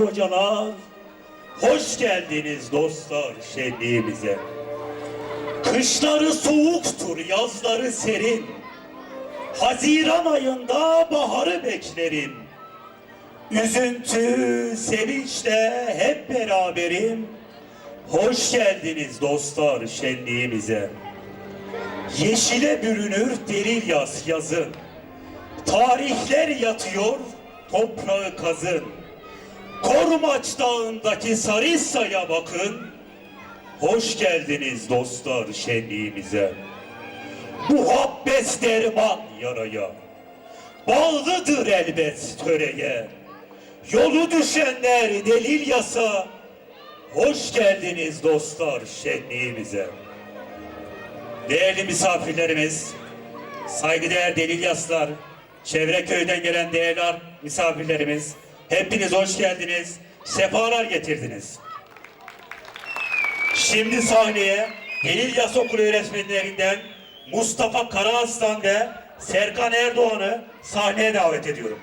kocalar, hoş geldiniz dostlar şenliğimize. Kışları soğuktur, yazları serin. Haziran ayında baharı beklerim. Üzüntü, sevinçle hep beraberim. Hoş geldiniz dostlar şenliğimize. Yeşile bürünür delil yaz yazın. Tarihler yatıyor, toprağı kazın. Kormaç dağındaki Sarıssa'ya bakın. Hoş geldiniz dostlar şenliğimize. Muhabbet derman yaraya. Bağlıdır elbet töreye. Yolu düşenler delil yasa. Hoş geldiniz dostlar şenliğimize. Değerli misafirlerimiz, saygıdeğer delil yaslar, çevre köyden gelen değerli misafirlerimiz, hepiniz hoş geldiniz, sefalar getirdiniz. Şimdi sahneye Delil Yas Okulu öğretmenlerinden Mustafa Karaaslan ve Serkan Erdoğan'ı sahneye davet ediyorum.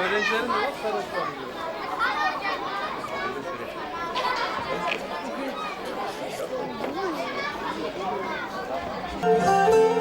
Öğrencilerin de var, Música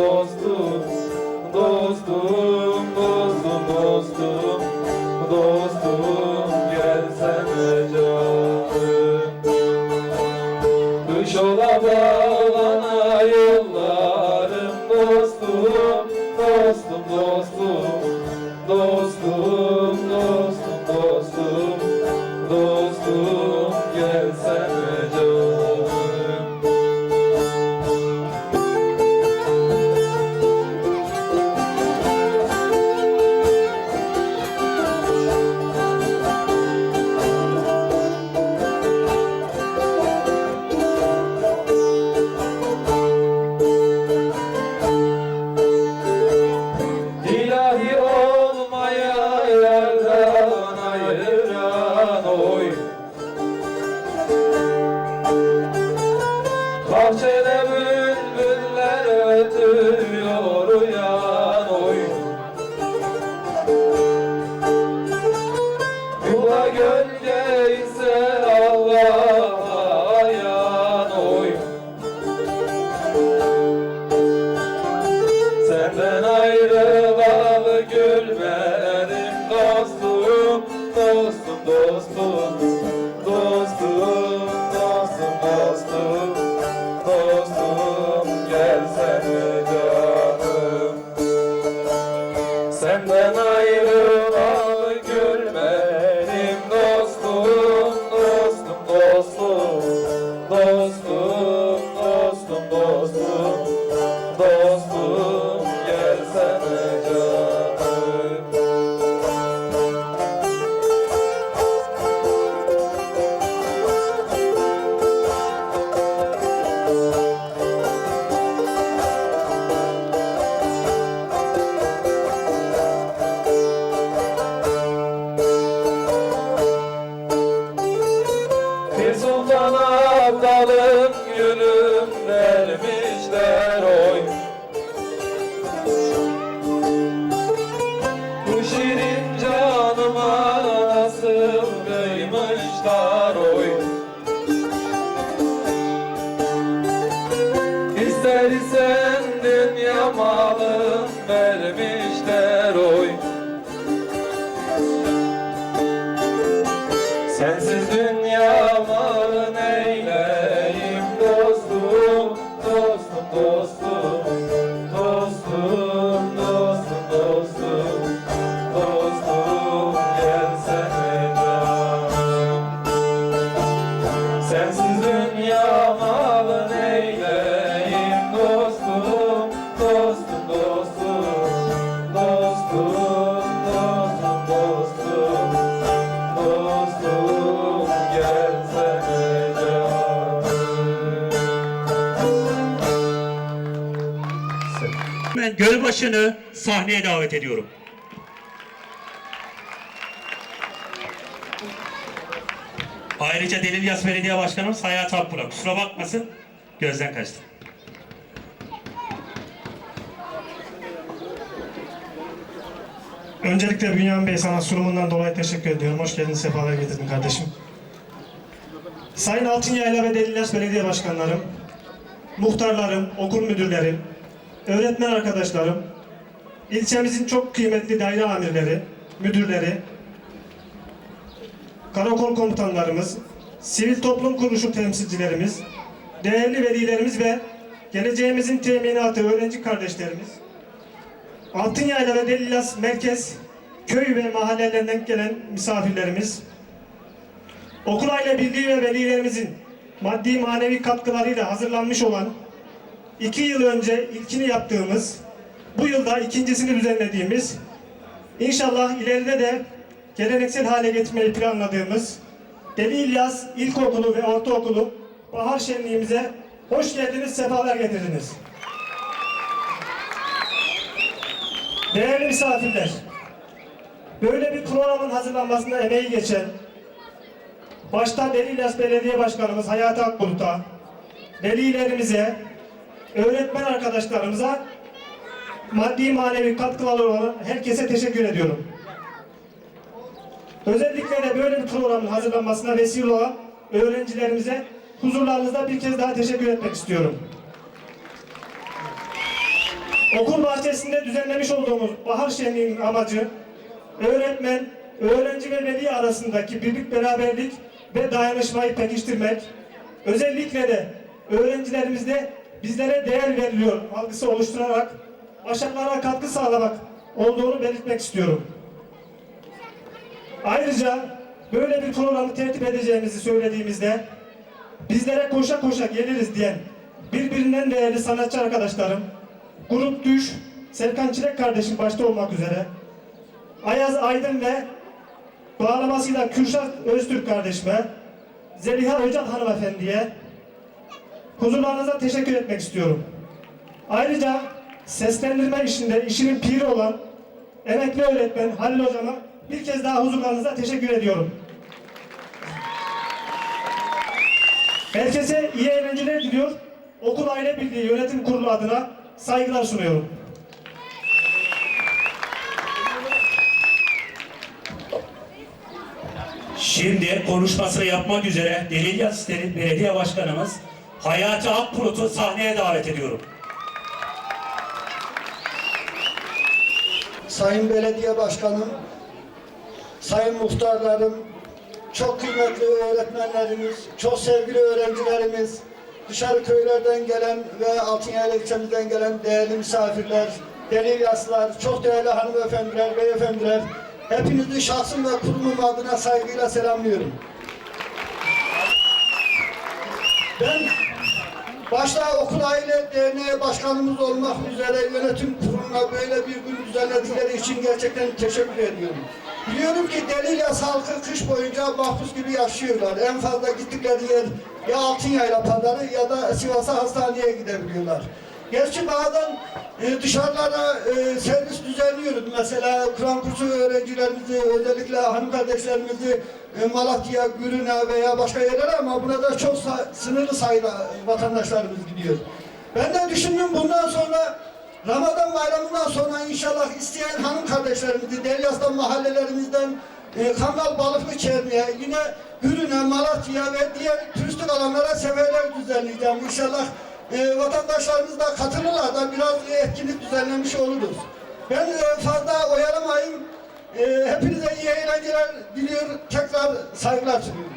Христос. Ben Gölbaşı'nı sahneye davet ediyorum. Ayrıca Delilyas Belediye Başkanımız Hayat Akburak. Kusura bakmasın, gözden kaçtı. Öncelikle Bünyamin Bey sana sunumundan dolayı teşekkür ediyorum. Hoş geldin, sefalar getirdin kardeşim. Sayın Altınyayla ve Delilyas Belediye Başkanlarım, muhtarlarım, okul müdürlerim, öğretmen arkadaşlarım, ilçemizin çok kıymetli daire amirleri, müdürleri, karakol komutanlarımız, sivil toplum kuruluşu temsilcilerimiz, değerli velilerimiz ve geleceğimizin teminatı öğrenci kardeşlerimiz, Altınyayla ve Delilas merkez köy ve mahallelerinden gelen misafirlerimiz, okul aile birliği ve velilerimizin maddi manevi katkılarıyla hazırlanmış olan iki yıl önce ilkini yaptığımız, bu yılda ikincisini düzenlediğimiz, inşallah ileride de geleneksel hale getirmeyi planladığımız Deli İlyas İlkokulu ve Ortaokulu bahar şenliğimize hoş geldiniz, sefalar getirdiniz. Değerli misafirler, böyle bir programın hazırlanmasında emeği geçen, başta Deli İlyas Belediye Başkanımız Hayati Akbulut'a, velilerimize, öğretmen arkadaşlarımıza, maddi manevi katkıları olan herkese teşekkür ediyorum. Özellikle de böyle bir programın hazırlanmasına vesile olan öğrencilerimize huzurlarınızda bir kez daha teşekkür etmek istiyorum. Okul bahçesinde düzenlemiş olduğumuz bahar şenliğinin amacı öğretmen, öğrenci ve veli arasındaki birlik beraberlik ve dayanışmayı pekiştirmek, özellikle de öğrencilerimizde bizlere değer veriliyor algısı oluşturarak başarılara katkı sağlamak olduğunu belirtmek istiyorum. Ayrıca böyle bir programı tertip edeceğimizi söylediğimizde bizlere koşa koşa geliriz diyen birbirinden değerli sanatçı arkadaşlarım, Grup Düş, Serkan Çilek kardeşim başta olmak üzere, Ayaz Aydın ve bağlamasıyla Kürşat Öztürk kardeşime, Zeliha Öcal hanımefendiye huzurlarınıza teşekkür etmek istiyorum. Ayrıca seslendirme işinde işinin piri olan emekli öğretmen Halil Hocam'a bir kez daha huzurlarınıza teşekkür ediyorum. Herkese iyi eğlenceler diliyor. Okul Aile Birliği Yönetim Kurulu adına saygılar sunuyorum. Şimdi konuşmasını yapmak üzere Delilyas Belediye Başkanımız Hayati Akbulut'u sahneye davet ediyorum. Sayın Belediye Başkanım, Sayın Muhtarlarım, çok kıymetli öğretmenlerimiz, çok sevgili öğrencilerimiz, dışarı köylerden gelen ve Altınyayla ilçemizden gelen değerli misafirler, deli yaslar, çok değerli hanımefendiler, beyefendiler, hepinizi şahsım ve kurumum adına saygıyla selamlıyorum. Ben Başta Okul Aile Derneği Başkanımız olmak üzere yönetim kuruluna böyle bir gün düzenledikleri için gerçekten teşekkür ediyorum. Biliyorum ki Delilyas halkı kış boyunca mahpus gibi yaşıyorlar. En fazla gittikleri yer ya Altınyayla Pazarı ya da Sivas'a hastaneye gidebiliyorlar. Gerçi bazen e, dışarılara e, servis düzenliyoruz. Mesela Kur'an kursu öğrencilerimizi, özellikle hanım kardeşlerimizi e, Malatya, Gürün'e veya başka yerlere ama buna da çok sa- sınırlı sayıda vatandaşlarımız gidiyor. Ben de düşündüm bundan sonra Ramazan bayramından sonra inşallah isteyen hanım kardeşlerimizi Delyas'tan mahallelerimizden e, Kangal Balıklı Çermi'ye yine Hürün'e, Malatya'ya ve diğer turistik alanlara seferler düzenleyeceğim. İnşallah e, vatandaşlarımız da katılırlar da biraz e, etkinlik düzenlemiş oluruz. Ben e, fazla oyalamayayım. E, hepinize iyi eğlenceler diliyor. Tekrar saygılar sunuyorum.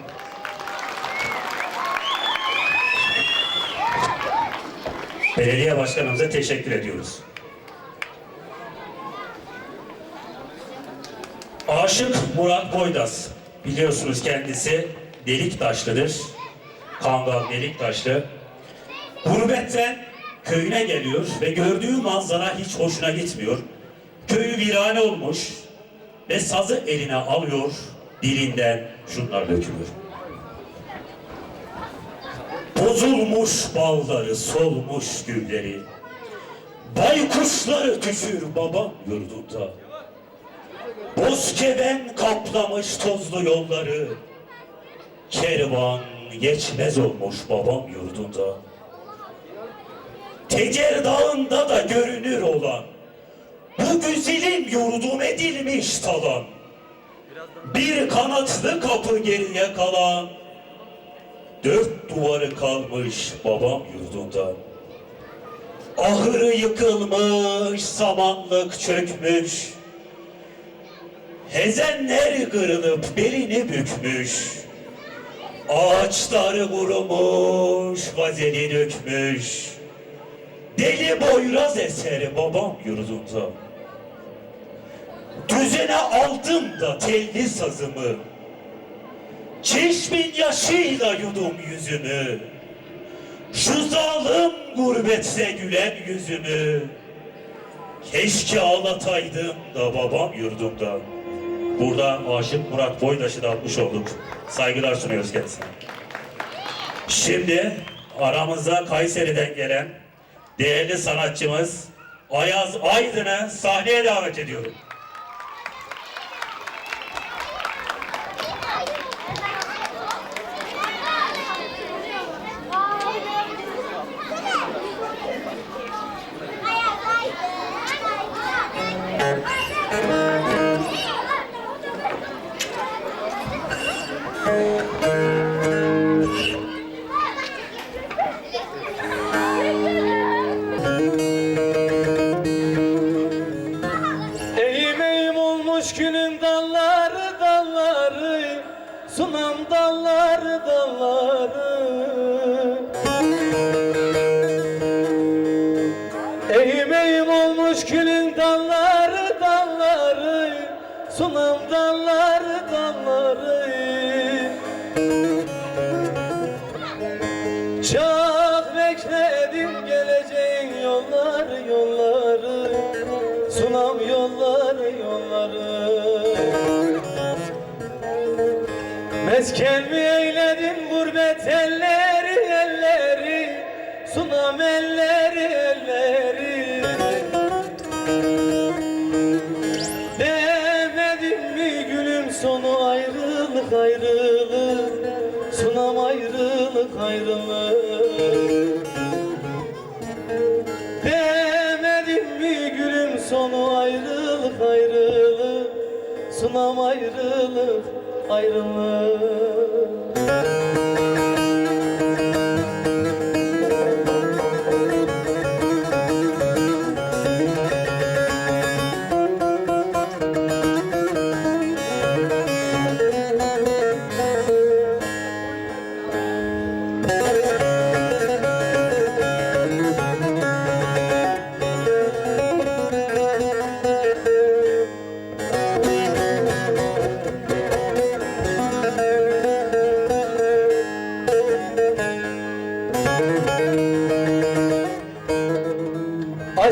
Belediye başkanımıza teşekkür ediyoruz. Aşık Murat Boydas. Biliyorsunuz kendisi Deliktaşlıdır. Kangal Deliktaşlı. Gurbetten köyüne geliyor ve gördüğü manzara hiç hoşuna gitmiyor. Köyü virane olmuş ve sazı eline alıyor, dilinden şunlar dökülüyor. Bozulmuş balları, solmuş gülleri. Baykuşları tüfür babam yurdunda. Bozkeben kaplamış tozlu yolları. Kervan geçmez olmuş babam yurdunda. Tecer dağında da görünür olan bu güzelim yurdum edilmiş talan. Bir kanatlı kapı geriye kalan Dört duvarı kalmış babam yurdunda. Ahırı yıkılmış, samanlık çökmüş. Hezenler kırılıp belini bükmüş. Ağaçları kurumuş, gazeli dökmüş. Deli boyraz eseri babam yurdunda. Düzene aldım da telli sazımı. Çeşmin yaşıyla yudum yüzümü Şu zalim gurbetse gülen yüzümü Keşke ağlataydım da babam yurdumda Burada Aşık Murat Boydaş'ı da atmış olduk. Saygılar sunuyoruz kendisine. Şimdi aramızda Kayseri'den gelen değerli sanatçımız Ayaz Aydın'ı sahneye davet ediyorum. Eğim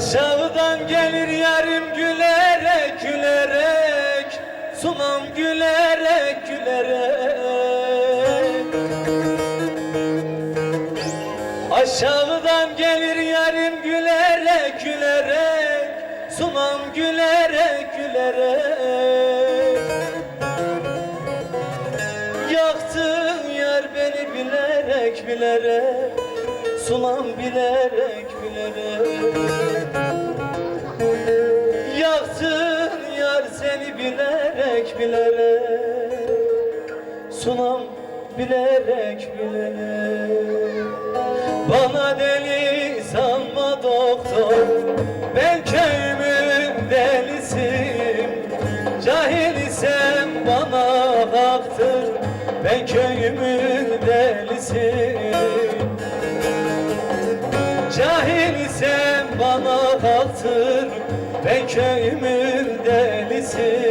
Aşağıdan gelir yarim gülerek gülerek. Sunam gülerek gülerek. Aşağıdan gelir yarim gülerek gülerek. Sunam gülerek gülerek. Yaktın yar beni bilerek bilerek. Sunam bilerek bilerek bilerek. Bana deli sanma doktor Ben köyümün delisiyim. Cahil isem bana haktır Ben köyümün delisiyim. Cahil isem bana haktır Ben köyümün delisi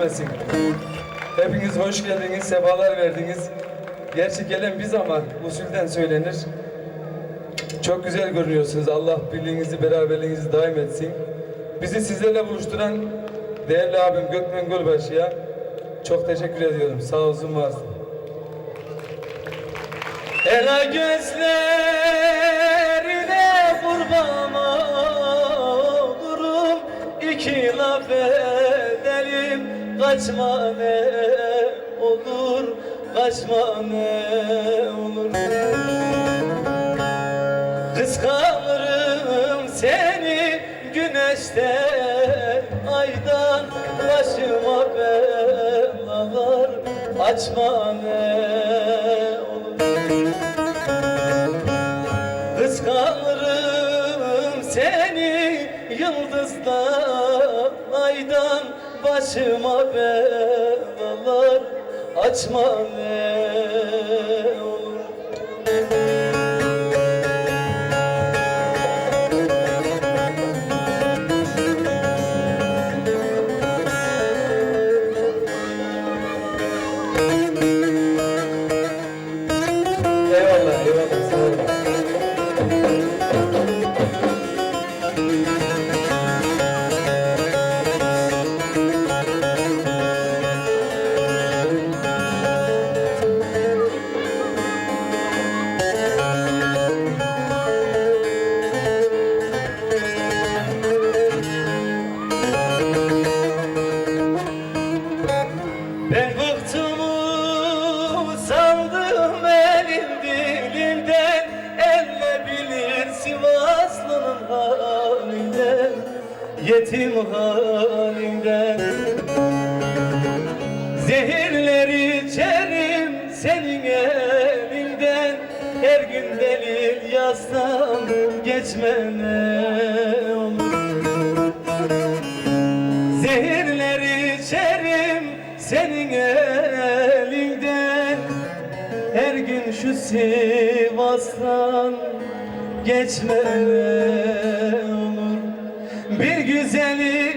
Görmesin. Hepiniz hoş geldiniz, sefalar verdiniz. Gerçi gelen biz ama usulden söylenir. Çok güzel görünüyorsunuz. Allah birliğinizi, beraberliğinizi daim etsin. Bizi sizlerle buluşturan değerli abim Gökmen Gölbaşı'ya çok teşekkür ediyorum. Sağ olsun, var. Ela gözlerine kurban olurum iki laf edelim Kaçma ne olur Kaçma ne olur. Kıskanırım seni güneşten aydan Başıma belalar. Açma ne Başıma belalar açma ne geçme olur. Bir güzeli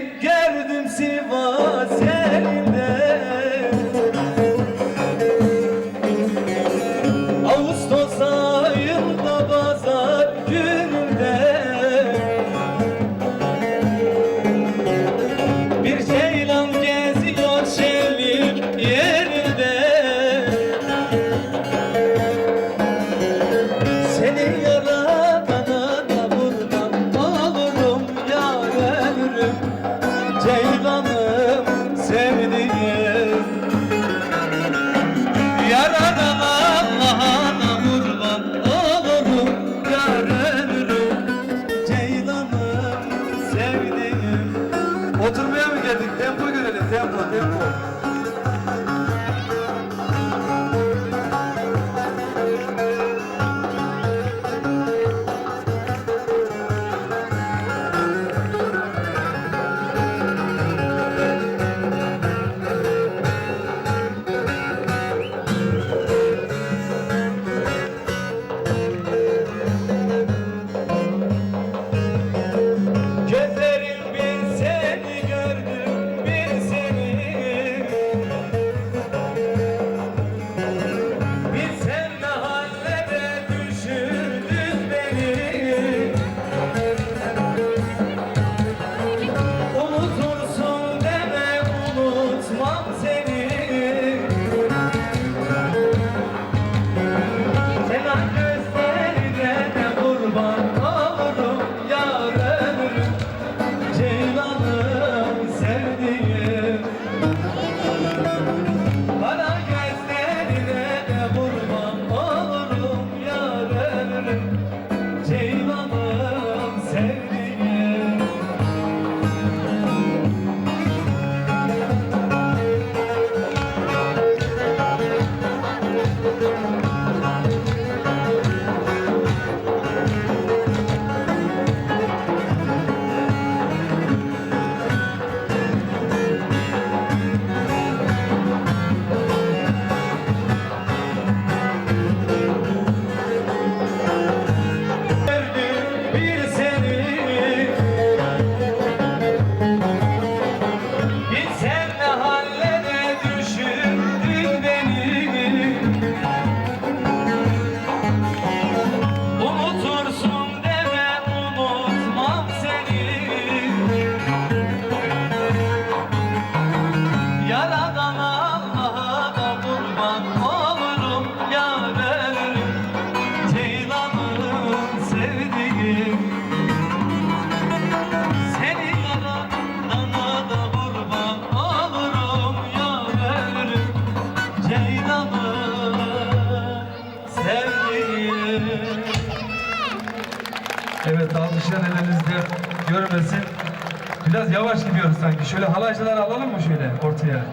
Biraz yavaş gidiyoruz sanki. Şöyle halaycılar alalım mı şöyle ortaya?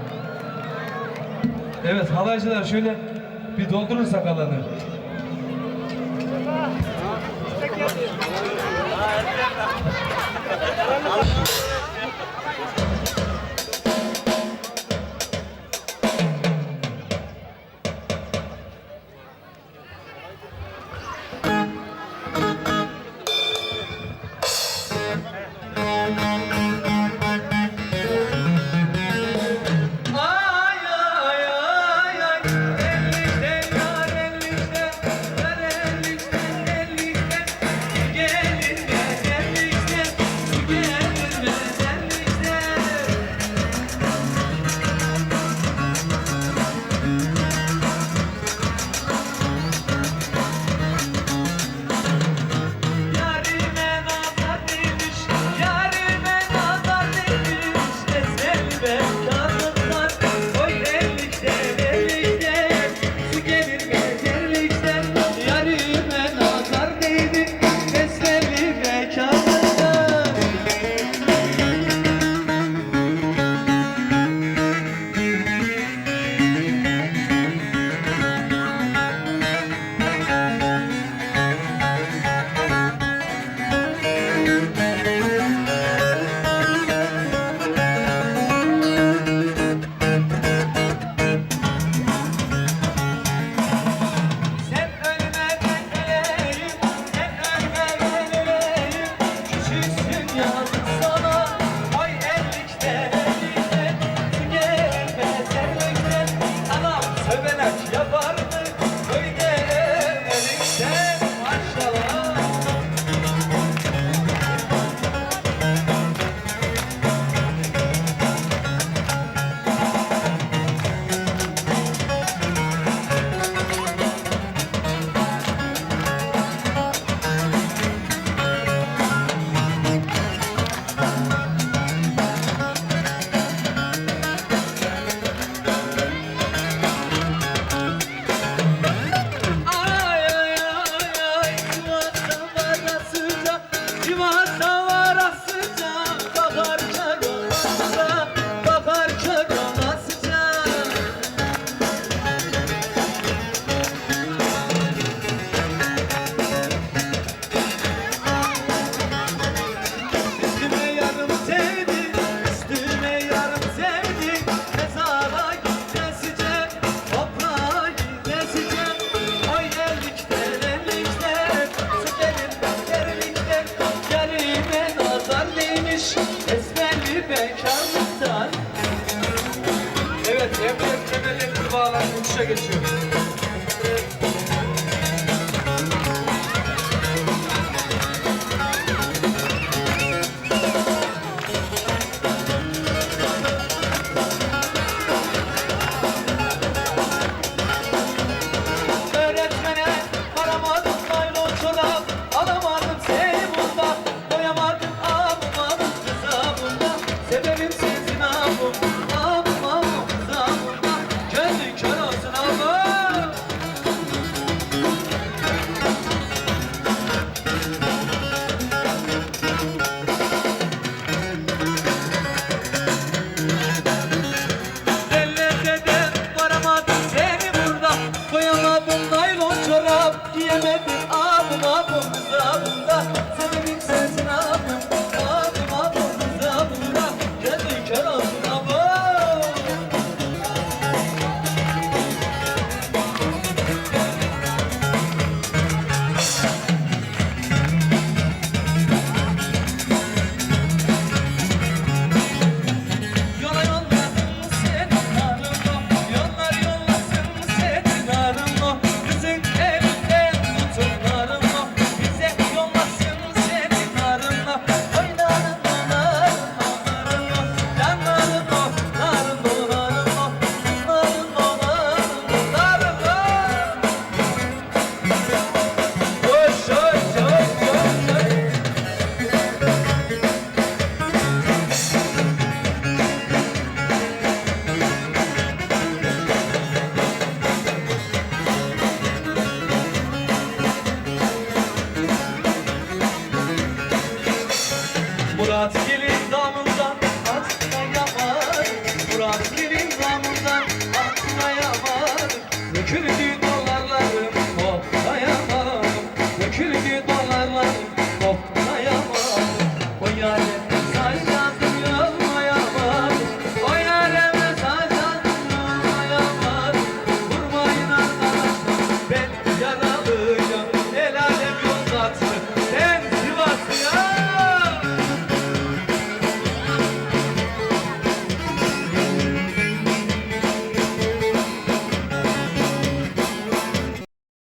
Evet halaycılar şöyle bir doldurursak alanı. bekarlıktan Evet, Emre Kemal'in kurbağalar uçuşa geçiyor. Let me be.